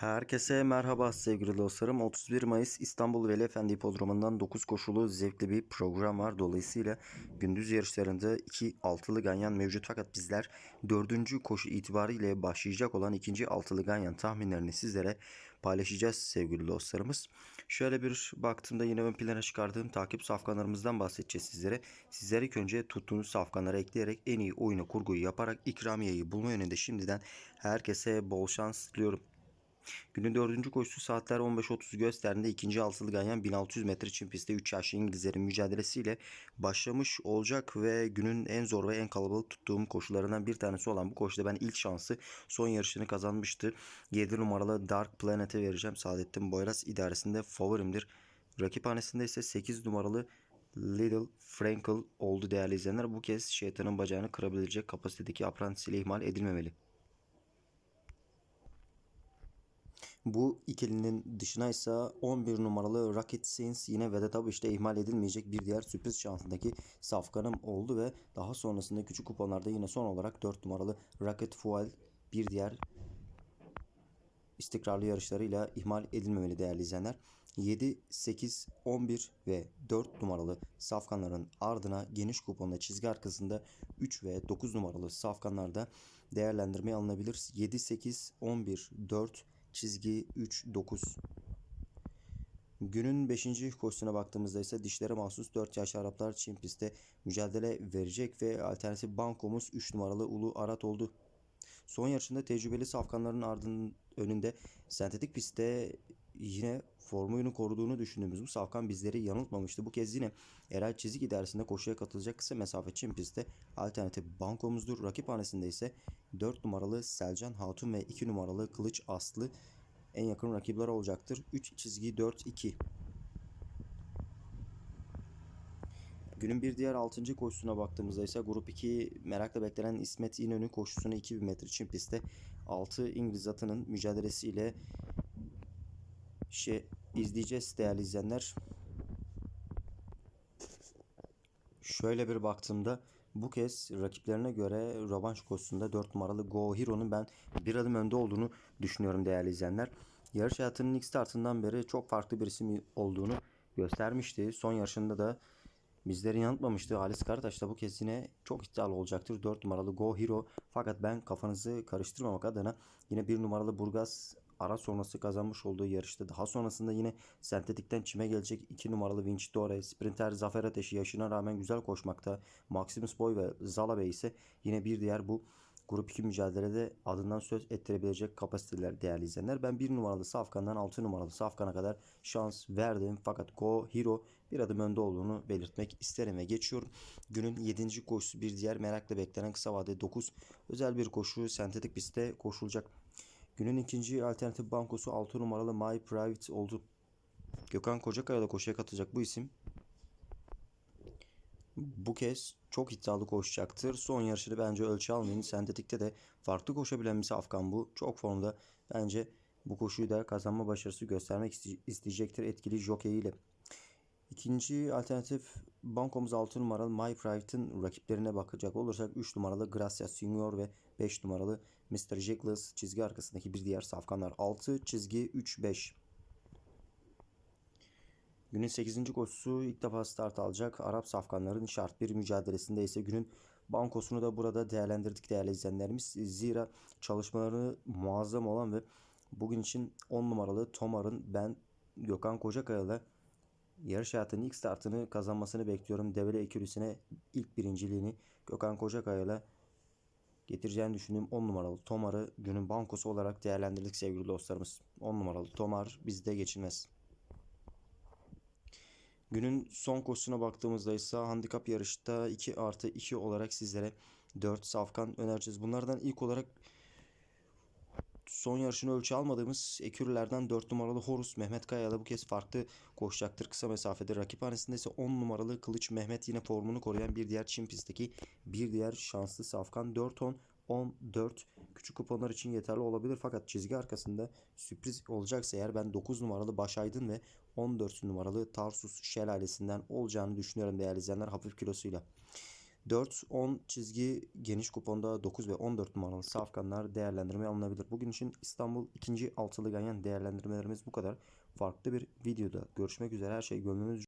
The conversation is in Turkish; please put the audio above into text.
Herkese merhaba sevgili dostlarım. 31 Mayıs İstanbul Veli Efendi Hipodromu'ndan 9 koşulu zevkli bir program var. Dolayısıyla gündüz yarışlarında 2 altılı ganyan mevcut fakat bizler 4. koşu itibariyle başlayacak olan ikinci altılı ganyan tahminlerini sizlere paylaşacağız sevgili dostlarımız. Şöyle bir baktığımda yine ön plana çıkardığım takip safkanlarımızdan bahsedeceğiz sizlere. Sizler ilk önce tuttuğunuz safkanları ekleyerek en iyi oyunu kurguyu yaparak ikramiyeyi bulma yönünde şimdiden herkese bol şans diliyorum. Günün dördüncü koşusu saatler 15.30 gösterdiğinde ikinci altılı ganyan 1600 metre çim pistte 3 yaşlı İngilizlerin mücadelesiyle başlamış olacak ve günün en zor ve en kalabalık tuttuğum koşularından bir tanesi olan bu koşuda ben ilk şansı son yarışını kazanmıştı. 7 numaralı Dark Planet'e vereceğim. Saadettin Boyraz idaresinde favorimdir. Rakiphanesinde ise 8 numaralı Little Frankel oldu değerli izleyenler. Bu kez şeytanın bacağını kırabilecek kapasitedeki apprentice ile ihmal edilmemeli. Bu ikilinin dışına ise 11 numaralı Rocket Scenes yine Vedat Abış'ta ihmal edilmeyecek bir diğer sürpriz şansındaki safkanım oldu ve daha sonrasında küçük kuponlarda yine son olarak 4 numaralı Rocket Fuel bir diğer istikrarlı yarışlarıyla ihmal edilmemeli değerli izleyenler. 7, 8, 11 ve 4 numaralı safkanların ardına geniş kuponla çizgi arkasında 3 ve 9 numaralı safkanlarda değerlendirmeye alınabilir. 7, 8, 11, 4, çizgi 3, 9. Günün 5. koşusuna baktığımızda ise dişlere mahsus 4 yaş Araplar Çin pistte mücadele verecek ve alternatif bankomuz 3 numaralı Ulu Arat oldu. Son yarışında tecrübeli safkanların ardının önünde sentetik pistte yine formuyunu koruduğunu düşündüğümüz bu safkan bizleri yanıltmamıştı. Bu kez yine Eray Çizik idaresinde koşuya katılacak kısa mesafe Çin pistte alternatif bankomuzdur. Rakip hanesinde ise 4 numaralı Selcan Hatun ve 2 numaralı Kılıç Aslı en yakın rakipler olacaktır. 3 çizgi 4 2. Günün bir diğer 6. koşusuna baktığımızda ise grup 2 merakla beklenen İsmet İnönü koşusunu 2000 metre çim pistte 6 İngiliz atının mücadelesiyle şey izleyeceğiz değerli izleyenler. Şöyle bir baktığımda bu kez rakiplerine göre rövanş koşusunda 4 numaralı Go Hero'nun ben bir adım önde olduğunu düşünüyorum değerli izleyenler. Yarış hayatının ilk startından beri çok farklı bir isim olduğunu göstermişti. Son yarışında da bizleri yanıltmamıştı. Halis Karataş da bu kez yine çok iddialı olacaktır. 4 numaralı Go Hero. Fakat ben kafanızı karıştırmamak adına yine 1 numaralı Burgaz ara sonrası kazanmış olduğu yarışta daha sonrasında yine sentetikten çime gelecek 2 numaralı Vinci Dore, sprinter Zafer Ateşi yaşına rağmen güzel koşmakta. Maximus Boy ve Zala Bey ise yine bir diğer bu Grup 2 mücadelede adından söz ettirebilecek kapasiteler değerli izleyenler. Ben 1 numaralı Safkan'dan 6 numaralı Safkan'a kadar şans verdim. Fakat Go Hero bir adım önde olduğunu belirtmek isterim ve geçiyorum. Günün 7. koşusu bir diğer merakla beklenen kısa vade 9 özel bir koşu sentetik pistte koşulacak. Günün ikinci alternatif bankosu 6 numaralı My Private oldu. Gökhan Kocakaya da koşuya katılacak bu isim. Bu kez çok iddialı koşacaktır. Son yarışını bence ölçü almayın. Sentetikte de farklı koşabilen bir Afgan bu. Çok formda. Bence bu koşuyu da kazanma başarısı göstermek isteyecektir etkili jockey ile. İkinci alternatif bankomuz 6 numaralı My Private'ın rakiplerine bakacak olursak 3 numaralı Gracia Senior ve 5 numaralı Mr. Jiggles çizgi arkasındaki bir diğer safkanlar. 6 çizgi 3 5. Günün 8. koşusu ilk defa start alacak. Arap safkanların şart bir mücadelesinde ise günün bankosunu da burada değerlendirdik değerli izleyenlerimiz. Zira çalışmaları muazzam olan ve bugün için 10 numaralı Tomar'ın ben Gökhan Kocakaya'la yarış hayatının ilk startını kazanmasını bekliyorum. Develi ekürüsüne ilk birinciliğini Gökhan Kocakaya'la getireceğini düşündüğüm 10 numaralı Tomar'ı günün bankosu olarak değerlendirdik sevgili dostlarımız. 10 numaralı Tomar bizde geçilmez. Günün son koşusuna baktığımızda ise handikap yarışta 2 artı 2 olarak sizlere 4 safkan önereceğiz. Bunlardan ilk olarak son yarışını ölçü almadığımız ekürlerden 4 numaralı Horus Mehmet Kaya da bu kez farklı koşacaktır kısa mesafede. Rakiphanesinde ise 10 numaralı Kılıç Mehmet yine formunu koruyan bir diğer Çin pistteki bir diğer şanslı safkan 4-10 14 küçük kuponlar için yeterli olabilir fakat çizgi arkasında sürpriz olacaksa eğer ben 9 numaralı Başaydın ve 14 numaralı Tarsus Şelalesi'nden olacağını düşünüyorum değerli izleyenler hafif kilosuyla. 4-10 çizgi geniş kuponda 9 ve 14 numaralı safkanlar değerlendirmeye alınabilir. Bugün için İstanbul 2. altılı ganyan değerlendirmelerimiz bu kadar. Farklı bir videoda görüşmek üzere. Her şey gönlünüzce